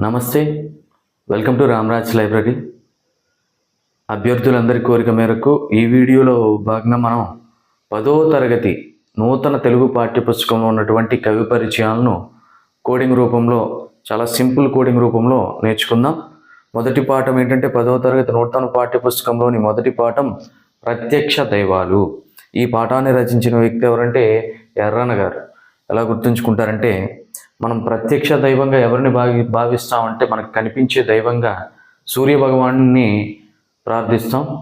నమస్తే. Welcome to Ramaraj library అభ్యర్థులందరి కోరిక మేరకు ఈ వీడియోలో భాగంగా మనం పదో తరగతి నూతన తెలుగు పాఠ్యపుస్తకంలో ఉన్నటువంటి కవి పరిచయాలను కోడింగ్ రూపంలో చాలా సింపుల్ కోడింగ్ రూపంలో నేర్చుకుందాం. మొదటి పాఠం ఏంటంటే పదవ తరగతి నూతన పాఠ్యపుస్తకంలోని మొదటి పాఠం ప్రత్యక్ష దైవాలు. ఈ పాఠాన్ని రచించిన వ్యక్తి ఎవరంటే ఎర్రన్న గారు. ఎలా గుర్తుంచుకుంటారంటే మనం ప్రత్యక్ష దైవంగా ఎవరిని భావి భావిస్తామంటే మనకు కనిపించే దైవంగా సూర్య భగవాన్ని ప్రార్థిస్తాం.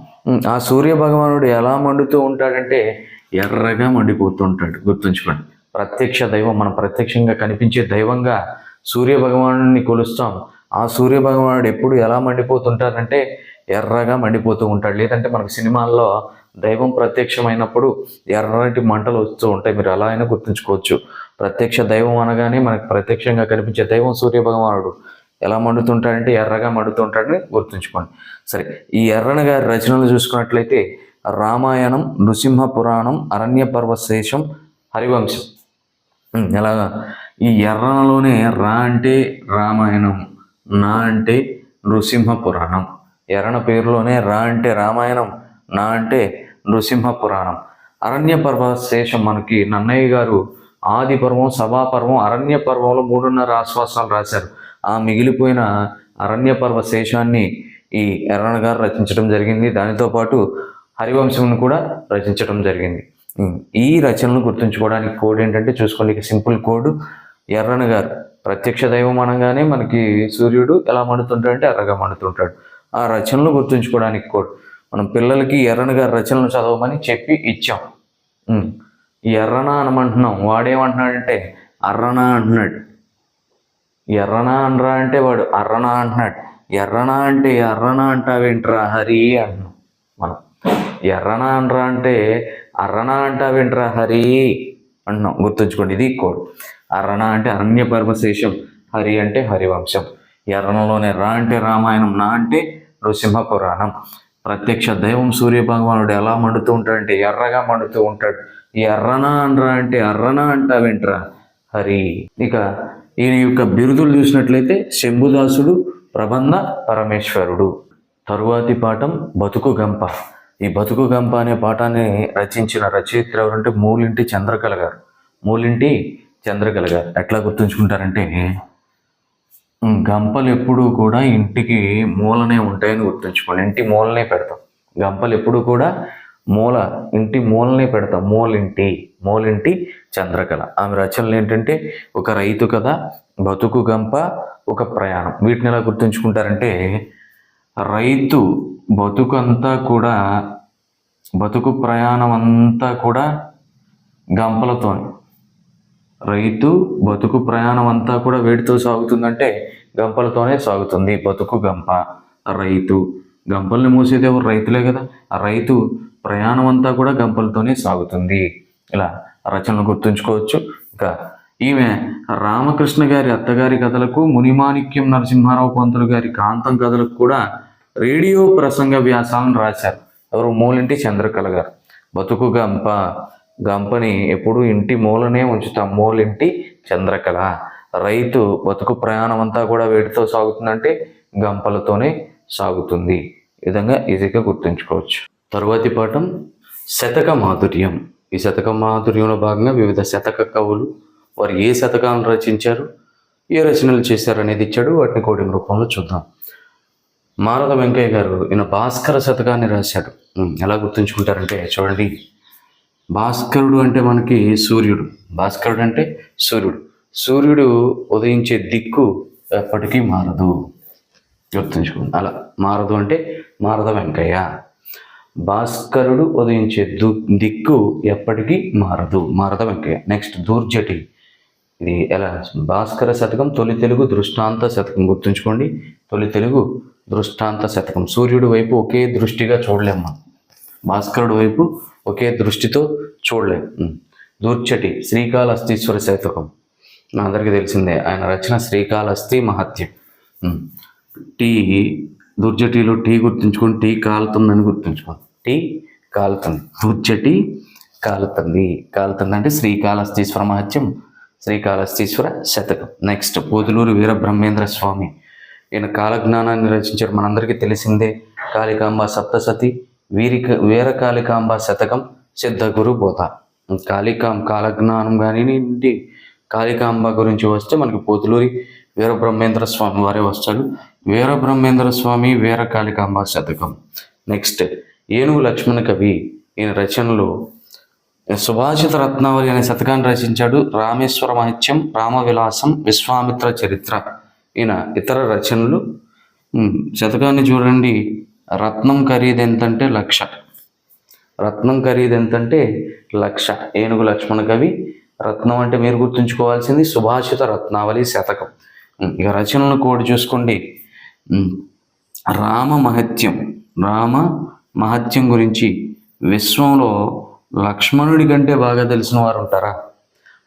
ఆ సూర్య భగవానుడు ఎలా మండుతూ ఉంటాడంటే ఎర్రగా మండిపోతూ ఉంటాడు. గుర్తుంచుకోండి. ప్రత్యక్ష దైవం మనం ప్రత్యక్షంగా కనిపించే దైవంగా సూర్య భగవానుని కొలుస్తాం. ఆ సూర్య భగవానుడు ఎప్పుడు ఎలా మండిపోతుంటాడంటే ఎర్రగా మండిపోతూ ఉంటాడు. లేదంటే మనకు సినిమాల్లో దైవం ప్రత్యక్షమైనప్పుడు ఎర్రటి మంటలు వస్తూ ఉంటాయి. మీరు అలా అయినా గుర్తుంచుకోవచ్చు. ప్రత్యక్ష దైవం అనగానే మనకు ప్రత్యక్షంగా కనిపించే దైవం సూర్య భగవానుడు. ఎలా మండుతుంటాడంటే ఎర్రగా మండుతుంటాడని గుర్తుంచుకోండి. సరే ఈ ఎర్రన గారి రచనలు చూసుకున్నట్లయితే రామాయణం నృసింహ పురాణం అరణ్య పర్వశేషం హరివంశం. ఎలాగా? ఈ ఎర్రనలోనే రా అంటే రామాయణం నా అంటే నృసింహ పురాణం. ఎర్రన పేరులోనే రా అంటే రామాయణం నా అంటే నృసింహ పురాణం. అరణ్య పర్వశేషం మనకి నన్నయ్య గారు ఆది పర్వం సభాపర్వం అరణ్య పర్వంలో మూడున్నర ఆశ్వాసాలు రాశారు. ఆ మిగిలిపోయిన అరణ్య పర్వ శేషాన్ని ఈ ఎర్రన గారు రచించడం జరిగింది. దానితో పాటు హరివంశంను కూడా రచించడం జరిగింది. ఈ రచనలు గుర్తుంచుకోవడానికి కోడ్ ఏంటంటే చూసుకోండి. సింపుల్ కోడ్ ఎర్రన గారు ప్రత్యక్ష దైవం అనగానే మనకి సూర్యుడు ఎలా మండుతుంటాడంటే ఎర్రగా మండుతుంటాడు. ఆ రచనలు గుర్తుంచుకోవడానికి కోడ్. మనం పిల్లలకి ఎర్రన గారి రచనలు చదవమని చెప్పి ఇచ్చాం. ఎర్రన అనమంటున్నాం. వాడేమంటున్నాడంటే అర్రనా అంటున్నాడు. ఎర్రన అనరా అంటే వాడు అర్రనా అంటున్నాడు. ఎర్రనా అంటే ఎర్రనా అంటావేంట్రా హరి అంటున్నాం మనం. ఎర్రనా అనరా అంటే అర్రనా అంటావేంట్రా హరి అంటున్నాం. గుర్తుంచుకోండి ఇది కోడ్. అర్రన అంటే అరణ్య పర్వశేషం హరి అంటే హరివంశం. ఎర్రనలోనే రా అంటే రామాయణం నా అంటే నృసింహ పురాణం ప్రత్యక్ష దైవం సూర్య భగవానుడు ఎలా మండుతూ ఉంటాడంటే ఎర్రగా మండుతూ ఉంటాడు. ఈ అర్రనా అనరా అంటే అర్రనా అంటావేంట్రా? హరి ఇక ఈయన యొక్క బిరుదులు చూసినట్లయితే శంభుదాసుడు ప్రబంధ పరమేశ్వరుడు. తరువాతి పాఠం బతుకు గంప. ఈ బతుకు గంప అనే పాఠాన్ని రచించిన రచయిత ఎవరంటే మూలింటి చంద్రకళ గారు. మూలింటి చంద్రకళ గారు. ఎట్లా గుర్తుంచుకుంటారంటే గంపలు ఎప్పుడూ కూడా ఇంటికి మూలనే ఉంటాయని గుర్తుంచుకోండి. ఇంటి మూలనే పెడతాం. గంపలు ఎప్పుడూ కూడా మూల ఇంటి మూలనే పెడతాం. మూలింటి మూలింటి చంద్రకళ. ఆమె రచనలు ఏంటంటే ఒక రైతు కథ బతుకు గంప ఒక ప్రయాణం. వీటిని ఎలా గుర్తుంచుకుంటారంటే రైతు బతుకంతా కూడా బతుకు ప్రయాణం అంతా కూడా గంపలతో రైతు బతుకు ప్రయాణం అంతా కూడా వేడితో సాగుతుందంటే గంపలతోనే సాగుతుంది బతుకు గంప. రైతు గంపల్ని మూసేది ఎవరు? రైతులే కదా. ఆ రైతు ప్రయాణం అంతా కూడా గంపలతోనే సాగుతుంది. ఇలా రచనలు గుర్తుంచుకోవచ్చు. ఇంకా ఈమె రామకృష్ణ గారి అత్తగారి కథలకు మునిమాణిక్యం నరసింహారావు పంతులు గారి కాంతం కథలకు కూడా రేడియో ప్రసంగ వ్యాసాలను రాశారు. ఎవరు? మూలింటి చంద్రకళ గారు. బతుకు గంప గంపని ఎప్పుడు ఇంటి మూలనే ఉంచుతాం. మూలింటి చంద్రకళ. రైతు బతుకు ప్రయాణం అంతా కూడా వేటితో సాగుతుందంటే గంపలతోనే సాగుతుంది. విధంగా ఈజీగా గుర్తుంచుకోవచ్చు. తరువాతి పాఠం శతక మాధుర్యం. ఈ శతక మాధుర్యంలో భాగంగా వివిధ శతక కవులు వారు ఏ శతకాలను రచించారు ఏ రచనలు చేశారు అనేది ఇచ్చాడు. వాటిని కోడింగ్ రూపంలో చూద్దాం. మారద వెంకయ్య గారు ఈయన భాస్కర శతకాన్ని రాశాడు. ఎలా గుర్తుంచుకుంటారంటే చూడండి. భాస్కరుడు అంటే మనకి సూర్యుడు. భాస్కరుడు అంటే సూర్యుడు. సూర్యుడు ఉదయించే దిక్కు ఎప్పటికీ మారదు. గుర్తుంచుకోండి. అలా మారదు అంటే మారద వెంకయ్య. భాస్కరుడు ఉదయించే దు దిక్కు ఎప్పటికీ మారదు. మారద వెంకయ్య? నెక్స్ట్ దూర్జటి. ఇది ఎలా భాస్కర శతకం తొలి తెలుగు దృష్టాంత శతకం గుర్తుంచుకోండి. తొలి తెలుగు దృష్టాంత శతకం. సూర్యుడి వైపు ఒకే దృష్టిగా చూడలేం మనం. భాస్కరుడు వైపు ఒకే దృష్టితో చూడలేం. దూర్చటి శ్రీకాళహస్తీశ్వర శతకం. నా అందరికీ తెలిసిందే ఆయన రచన శ్రీకాళహస్తి మహత్యం. టీ దుర్జటీలో టీ గుర్తుంచుకొని టీ కాలుతుందని గుర్తుంచుకోండి. టీ కాలుతుంది. దుర్జటి కాలుతుంది. కాలుతుంది అంటే శ్రీకాళహస్తీశ్వర మహత్యం శ్రీకాళహస్తీశ్వర శతకం. నెక్స్ట్ పోతులూరు వీరబ్రహ్మేంద్ర స్వామి. ఈయన కాలజ్ఞానాన్ని రచించారు. మనందరికీ తెలిసిందే కాళికాంబ సప్తసతి వీరి వీర కాళికాంబ శతకం సిద్ధగురు బోధ. కాళికాం కాలజ్ఞానం కానివ్వండి కాళికాంబ గురించి వస్తే మనకి పోతులూరి వీరబ్రహ్మేంద్ర స్వామి వారే వస్తాడు. వీరబ్రహ్మేంద్ర స్వామి వీర కాళికాంబ శతకం. నెక్స్ట్ ఏనుగు లక్ష్మణ కవి ఈయన రచనలు సుభాషిత రత్నావళి అనే శతకాన్ని రచించాడు. రామేశ్వర మహత్యం రామవిలాసం విశ్వామిత్ర చరిత్ర ఈయన ఇతర రచనలు. శతకాన్ని చూడండి. రత్నం ఖరీదు ఎంతంటే లక్ష. రత్నం ఖరీదు ఎంతంటే లక్ష. ఏనుగు లక్ష్మణ కవి. రత్నం అంటే మీరు గుర్తుంచుకోవాల్సింది సుభాషిత రత్నావళి శతకం. ఇక రచనలను కోడి చూసుకోండి. రామ మహత్యం. రామ మహత్యం గురించి విశ్వంలో లక్ష్మణుడి కంటే బాగా తెలిసిన వారు ఉంటారా?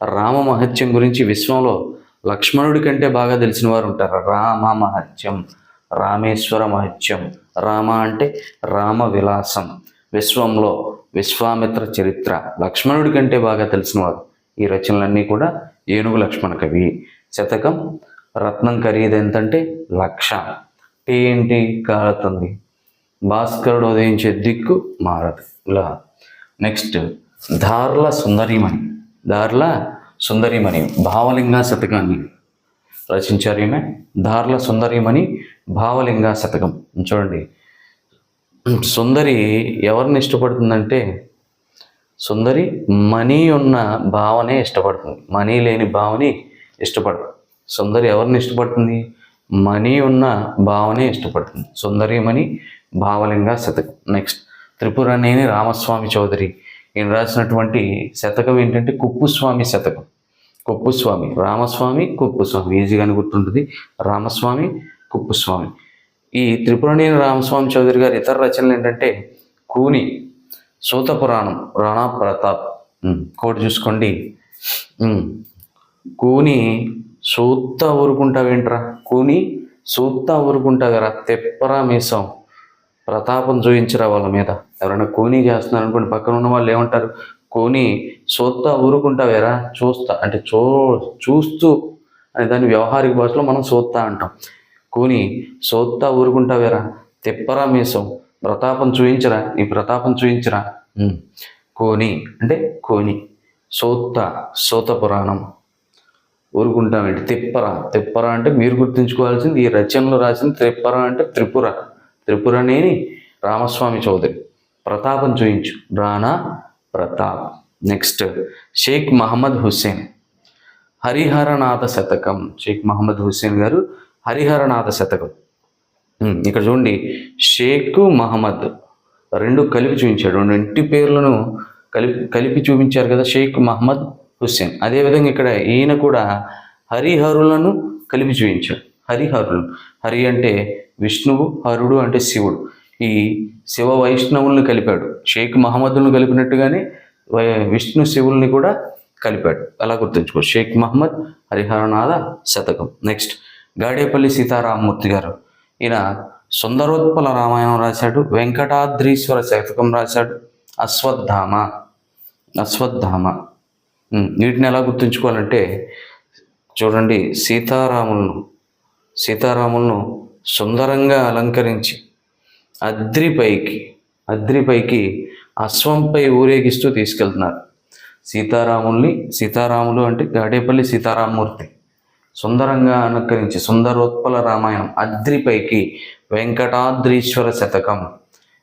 రామ మహత్యం గురించి విశ్వంలో లక్ష్మణుడి కంటే బాగా తెలిసిన వారు ఉంటారా? రామ మహత్యం రామేశ్వర మహత్యం రామ అంటే రామ విలాసం విశ్వంలో విశ్వామిత్ర చరిత్ర లక్ష్మణుడి కంటే బాగా తెలిసినవారు ఈ రచనలన్నీ కూడా ఏనుగు లక్ష్మణ కవి. శతకం రత్నం ఖరీదు ఎంతంటే లక్ష. టీ ఏంటి కాలుతుంది. భాస్కరుడు ఉదయించే దిక్కు మారదు. ఇలా. నెక్స్ట్ ధార్ల సుందరిమణి. దార్ల సుందరిమణి భావలింగ శతకాన్ని రచించారు ఈమె. ధార్ల సుందరిమణి భావలింగ శతకం చూడండి. సుందరి ఎవరిని ఇష్టపడుతుందంటే సుందరి మనీ ఉన్న భావనే ఇష్టపడుతుంది. మనీ లేని భావని ఇష్టపడదు. సుందరి ఎవరిని ఇష్టపడుతుంది? మనీ ఉన్న భావనే ఇష్టపడుతుంది. సుందరిమణి భావలింగ శతకం. నెక్స్ట్ త్రిపురనేని రామస్వామి చౌదరి. ఈయన రాసినటువంటి శతకం ఏంటంటే కుప్పుస్వామి శతకం. కుప్పుస్వామి. రామస్వామి కుప్పుస్వామి. ఈజీగానే గుర్తుంటుంది. రామస్వామి కుప్పుస్వామి. ఈ త్రిపురనేని రామస్వామి చౌదరి గారి ఇతర రచనలు ఏంటంటే కూని సూత పురాణం రాణా ప్రతాప్. కోటి చూసుకోండి. కూని సూత ఊరుకుంటావేంట్రా? కూని ఊరుకుంటా ఊరుకుంటావేరా తెప్పరా మీసం. ప్రతాపం చూపించరా వాళ్ళ మీద. ఎవరైనా కూని చేస్తున్నారు అనుకోండి పక్కన ఉన్న వాళ్ళు ఏమంటారు? కూని సూత్తా ఊరుకుంటావేరా చూస్తా. అంటే చూ చూస్తూ అనే దాన్ని వ్యవహారిక భాషలో మనం సోత్తా అంటాం. కోని సోత్తా ఊరుకుంటావేరా తిప్పరా మీసం. ప్రతాపం చూయించరా నీ ప్రతాపం చూయించరా కోని. అంటే కోని. సోత్త సోత పురాణం. ఊరుకుంటామేంటి తిప్పర. తిప్పర అంటే మీరు గుర్తుంచుకోవాల్సింది ఈ రచనలో రాసిన త్రిప్పర అంటే త్రిపుర. త్రిపుర నేని? రామస్వామి చౌదరి. ప్రతాపం చూయించు. రాణా ప్రతాప్. నెక్స్ట్ షేక్ మహమ్మద్ హుస్సేన్. హరిహరనాథ శతకం. షేక్ మహమ్మద్ హుస్సేన్ గారు హరిహరనాథ శతకం. ఇక్కడ చూడండి. షేక్ మహమ్మద్ రెండు కలిపి చూపించాడు. రెండు ఇంటి పేర్లను కలిపి కలిపి చూపించారు కదా షేక్ మహమ్మద్. క్వశ్చన్ అదేవిధంగా ఇక్కడ ఈయన కూడా హరిహరులను కలిపి చూపించాడు. హరిహరులు. హరి అంటే విష్ణువు హరుడు అంటే శివుడు. ఈ శివ వైష్ణవుల్ని కలిపాడు. షేక్ మహమ్మద్ను కలిపినట్టుగానే వై- విష్ణు శివుల్ని కూడా కలిపాడు. అలా గుర్తుంచుకో. షేక్ మహమ్మద్ హరిహరనాథ శతకం. నెక్స్ట్ గాడేపల్లి సీతారామమూర్తి గారు. ఈయన సుందరోత్పల రామాయణం రాశాడు. వెంకటాద్రీశ్వర శతకం రాశాడు. అశ్వత్థామ. అశ్వత్థామ. వీటిని ఎలా గుర్తుంచుకోవాలంటే చూడండి సీతారాములను సీతారాములను సుందరంగా అలంకరించి అద్రిపైకి అద్రిపైకి అశ్వంపై ఊరేగిస్తూ తీసుకెళ్తున్నారు. సీతారాముల్ని సీతారాములు అంటే గాడేపల్లి సీతారామూర్తి సుందరంగా అలంకరించి సుందరోత్పల రామాయణం అద్రిపైకి వెంకటాద్రీశ్వర శతకం.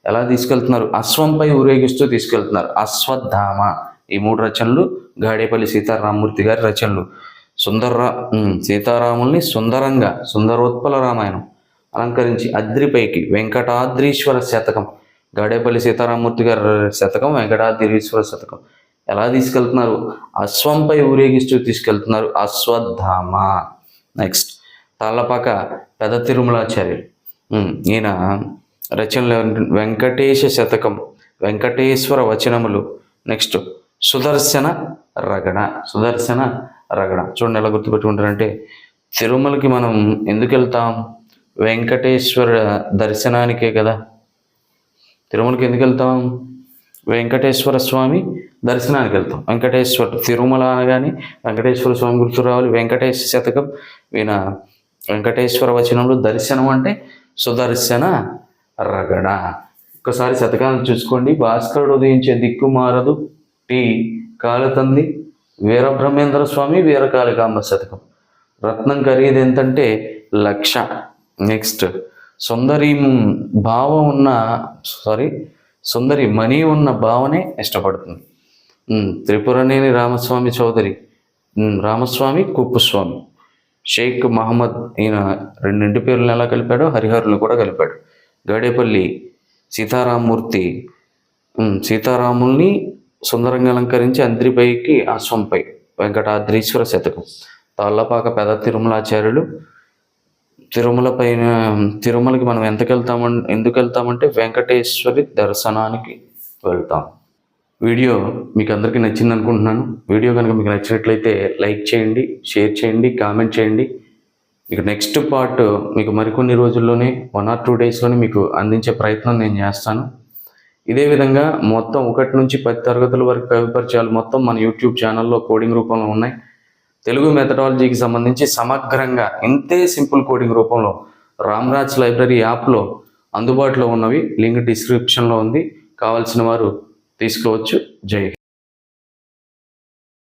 ఎలా తీసుకెళ్తున్నారు? అశ్వంపై ఊరేగిస్తూ తీసుకెళ్తున్నారు. అశ్వత్థామ. ఈ మూడు రచనలు గాడేపల్లి సీతారామమూర్తి గారి రచనలు. సుందర సీతారాముల్ని సుందరంగా సుందరోత్పల రామాయణం అలంకరించి అద్రిపైకి వెంకటాద్రీశ్వర శతకం గాడేపల్లి సీతారామమూర్తి గారి శతకం వెంకటాద్రీశ్వర శతకం. ఎలా తీసుకెళ్తున్నారు? అశ్వంపై ఊరేగిస్తూ తీసుకెళ్తున్నారు అశ్వత్థామ. నెక్స్ట్ తాళ్ళపాక పెద తిరుమలాచార్యులు. ఈయన రచనలు వెంకటేశ శతకం వెంకటేశ్వర వచనములు. నెక్స్ట్ సుదర్శన రగడ సుదర్శన రగడ చూడండి ఎలా గుర్తుపెట్టుకుంటారంటే తిరుమలకి మనం ఎందుకు వెళ్తాం వెంకటేశ్వర దర్శనానికే కదా. తిరుమలకి ఎందుకు వెళ్తాం వెంకటేశ్వర స్వామి దర్శనానికి వెళ్తాం. వెంకటేశ్వర తిరుమల అనగానే వెంకటేశ్వర స్వామి గుర్తు రావాలి. వెంకటేశ్వర శతకం ఈయన వెంకటేశ్వర వచనంలో దర్శనం అంటే సుదర్శన రగడ ఒకసారి శతకాలను చూసుకోండి. భాస్కరుడు ఉదయించే దిక్కు మారదు. టీ కాళతంది వీరబ్రహ్మేంద్ర స్వామి వీరకాళికాంబ శతకం. రత్నం ఖరీదు ఎంతంటే లక్ష. నెక్స్ట్ సుందరి భావం ఉన్న సారీ సుందరి మణి ఉన్న భావనే ఇష్టపడుతుంది. Hmm, త్రిపురనేని రామస్వామి చౌదరి. Hmm, రామస్వామి కుప్పుస్వామి. షేక్ మహమ్మద్ ఈయన రెండింటి పేర్లను ఎలా కలిపాడో హరిహరులు కూడా కలిపాడు. గడేపల్లి సీతారామూర్తి hmm, సీతారాముల్ని సుందరంగా అలంకరించి అంద్రిపైకి అశ్వంపై వెంకటాద్రీశ్వర శతకం. తాళ్ళపాక పెద తిరుమలాచార్యులు తిరుమల పైన తిరుమలకి మనం ఎంతకు ఎందుకు వెళ్తామంటే వెంకటేశ్వరి దర్శనానికి వెళ్తాం. వీడియో మీకు అందరికీ నచ్చింది అనుకుంటున్నాను వీడియో కనుక మీకు నచ్చినట్లయితే లైక్ చేయండి షేర్ చేయండి కామెంట్ చేయండి. మీకు నెక్స్ట్ పార్ట్ మీకు మరికొన్ని రోజుల్లోనే వన్ ఆర్ టూ డేస్లోనే మీకు అందించే ప్రయత్నం నేను చేస్తాను. ఇదే విధంగా మొత్తం ఒకటి నుంచి పది తరగతుల వరకు కవిపరిచయాలు మొత్తం మన యూట్యూబ్ ఛానల్లో కోడింగ్ రూపంలో ఉన్నాయి. తెలుగు మెథడాలజీకి సంబంధించి సమగ్రంగా ఇంతే సింపుల్ కోడింగ్ రూపంలో రామ్రాజ్ లైబ్రరీ యాప్లో అందుబాటులో ఉన్నవి. లింక్ డిస్క్రిప్షన్లో ఉంది. కావాల్సిన వారు తీసుకోవచ్చు జై